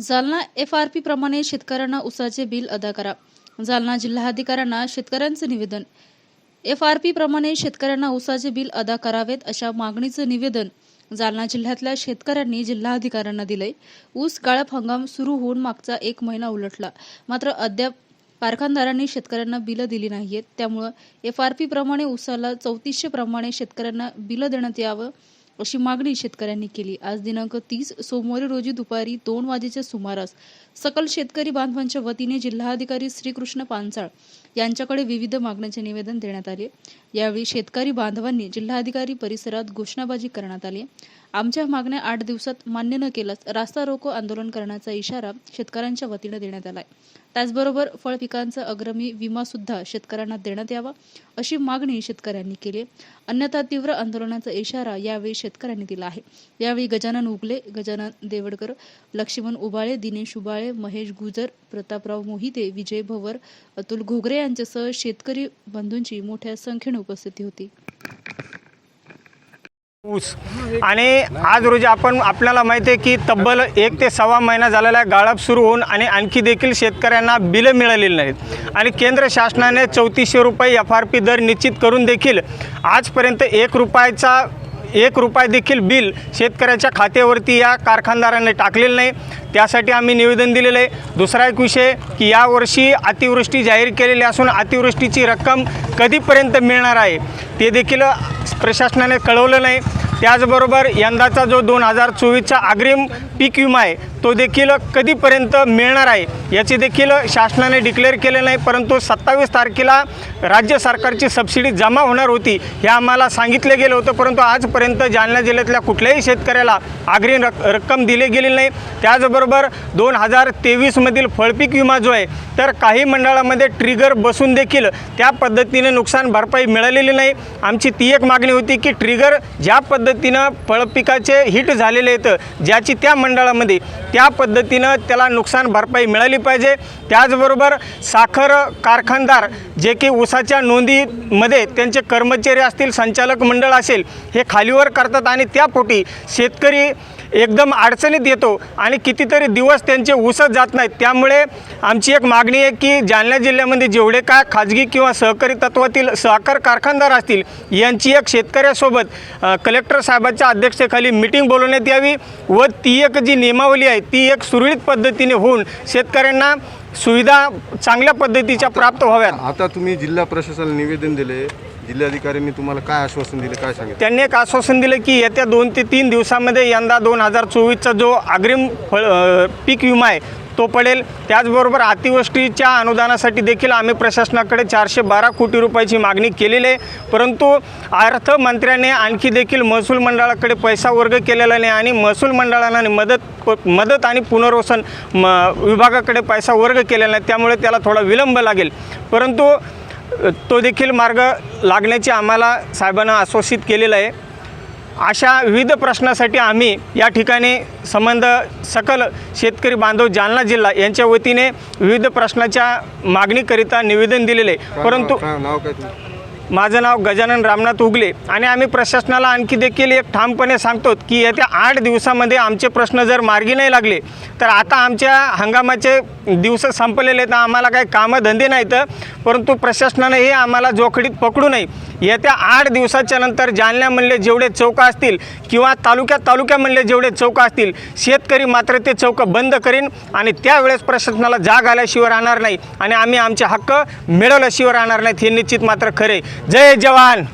Jalna F R P प्रमाणे शेतकऱ्यांना उसाचे बिल अदा करा. जालना जिल्हाधिकाऱ्यांना शेतकऱ्यांचं निवेदन. एफ आर पी प्रमाणे शेतकऱ्यांना उसाचे बिल अदा करावेत अशा मागणीचं निवेदन जालना जिल्ह्यातल्या शेतकऱ्यांनी जिल्हाधिकाऱ्यांना दिलंय. ऊस गाळप हंगाम सुरू होऊन मागचा एक महिना उलटला. मात्र अद्याप कारखानदारांनी शेतकऱ्यांना बिलं दिली नाहीयेत. त्यामुळं एफ आर पी प्रमाणे उसाला चौतीसशे प्रमाणे शेतकऱ्यांना बिलं देण्यात यावं अशी मागणी शेतकऱ्यांनी केली. आज दिनांक तीस सोमवारी रोजी दुपारी दोन वाजेच्या सुमारास सकल शेतकरी बांधवांच्या वतीने जिल्हाधिकारी श्रीकृष्ण पानसाळ यांच्याकडे विविध मागण्यांचे निवेदन देण्यात आले. यावेळी शेतकरी बांधवांनी जिल्हाधिकारी परिसरात घोषणाबाजी करण्यात आली. आमच्या मागण्या आठ दिवसात मान्य न केल्यास रास्ता रोको आंदोलन करण्याचा इशारा शेतकऱ्यांच्या वतीनं देण्यात आलाय. त्याचबरोबर फळ पिकांचा अग्रमी विमा सुद्धा शेतकऱ्यांना देण्यात यावा अशी मागणी शेतकऱ्यांनी केली. अन्यथा तीव्र आंदोलनाचा इशारा यावेळी शेतकऱ्यांनी दिला आहे. यावेळी गजानन उगले गजानन देवडकर लक्ष्मण उबाळे दिनेश उबाळे महेश गुजर प्रतापराव मोहिते विजय भवर अतुल घोगरे यांच्यासह शेतकरी बंधूंची मोठ्या संख्येने उपस्थिती होती. ऊस. आणि आज रोजी आपण आपल्याला माहिती आहे की तब्बल एक ते सव्वा महिना झालेला आहे गाळप सुरू होऊन आणि आणखी देखील शेतकऱ्यांना बिलं मिळालेली नाहीत. आणि केंद्र शासनाने चौतीसशे रुपये एफ आर पी दर निश्चित करून देखील आजपर्यंत एक रुपयाचा एक रुपया देखील बिल शेतकऱ्याच्या खात्यावरती या कारखानदारांनी टाकलेलं नाही. त्यासाठी आम्ही निवेदन दिलेलं आहे. दुसरा एक विषय की यावर्षी अतिवृष्टी जाहीर केलेली असून अतिवृष्टीची रक्कम कधीपर्यंत मिळणार आहे ते देखील प्रशासनाने कळवलं नाही. त्याचबरोबर यंदाचा जो दोन हजार चोवीसचा अग्रिम पीक विमा आहे तो देखील कधीपर्यंत मिळणार आहे याची देखील शासनाने डिक्लेअर केले नाही परंतु सत्तावीस तारखेला राज्य सरकारची सबसिडी जमा होणार होती हे आम्हाला सांगितले गेलं होतं परंतु आजपर्यंत जालना जिल्ह्यातल्या कुठल्याही शेतकऱ्याला अग्रिम रक रक्कम दिली गेली नाही. त्याचबरोबर दोन हजार तेवीसमधील फळपीक विमा जो आहे तर काही मंडळामध्ये ट्रिगर बसून देखील त्या पद्धतीने नुकसान भरपाई मिळालेली नाही. आमची ती एक मागणी होती की ट्रिगर ज्या पद्धतीनं फळपिकाचे हिट झालेले आहेत ज्याची त्या मंडळामध्ये त्या पद्धतीनं त्याला नुकसान भरपाई मिळाली पाहिजे. त्याचबरोबर साखर कारखानदार जे की उसाच्या नोंदीमध्ये त्यांचे कर्मचारी असतील संचालक मंडळ असेल हे खालीवर करतात आणि त्यापोटी शेतकरी एकदम अडचणीत येतो आणि कितीतरी दिवस त्यांचे ऊसच जात नाहीत. त्यामुळे आमची एक मागणी आहे की जालना जिल्ह्यामध्ये जेवढे काय खाजगी किंवा सहकारी तत्वातील साखर कारखानदार असतील यांची एक शेतकऱ्यासोबत कलेक्टर साहेबांच्या अध्यक्षतेखाली मिटिंग बोलवण्यात यावी व ती एक जी नियमावली आहे ती एक सुरळीत पद्धतीने होऊन शेतकऱ्यांना सुविधा चांगल्या पद्धतीच्या प्राप्त व्हाव्यात. आता तुम्ही जिल्हा प्रशासनाला निवेदन दिले. जिल्हाधिकाऱ्यांनी तुम्हाला काय आश्वासन दिले काय सांगितलं? त्यांनी एक आश्वासन दिलं की येत्या दोन ते तीन दिवसामध्ये यंदा दोन हजार चोवीसचा जो अग्रिम फळ पीक विमा आहे तो पडेल. त्याचबरोबर अतिवृष्टीच्या अनुदानासाठी देखील आम्ही प्रशासनाकडे चारशे बारा कोटी रुपयाची मागणी केलेली आहे. परंतु अर्थमंत्र्याने आणखी देखील महसूल मंडळाकडे पैसा वर्ग केलेला नाही आणि महसूल मंडळाने मदत मदत आणि पुनर्वसन म विभागाकडे पैसा वर्ग केलेला नाही. त्यामुळे त्याला थोडा विलंब लागेल. परंतु तो देखील मार्ग लागण्याची आम्हाला साहेबांना आश्वासित केलेला आहे. अशा विविध प्रश्नासाठी आम्ही या ठिकाणी संबंध सकल शेतकरी बांधव जालना जिल्हा यांच्या वतीने विविध प्रश्नाच्या मागणीकरिता निवेदन दिलेले. आहे परंतु माझं नाव गजानन रामनाथ उगले आणि आम्ही प्रशासनाला आणखी देखील एक ठामपणे सांगतो की येत्या आठ दिवसामध्ये आमचे प्रश्न जर मार्गी नाही लागले तर आता आमच्या हंगामाचे दिवस संपलेले आहेत. आम्हाला काही कामं धंदे नाहीत परंतु प्रशासनाने हे आम्हाला जोखडीत पकडू नये. येत्या आठ दिवसाच्या नंतर जालन्यामधले जेवढे चौकं असतील किंवा तालुक्यात तालुक्यामधले जेवढे चौकं असतील शेतकरी मात्र ते चौकं बंद करीन आणि त्यावेळेस प्रशासनाला जाग आल्याशिवाय राहणार नाही आणि आम्ही आमचे हक्क मिळवल्याशिवाय राहणार नाहीत हे निश्चित मात्र खरे जय जवान!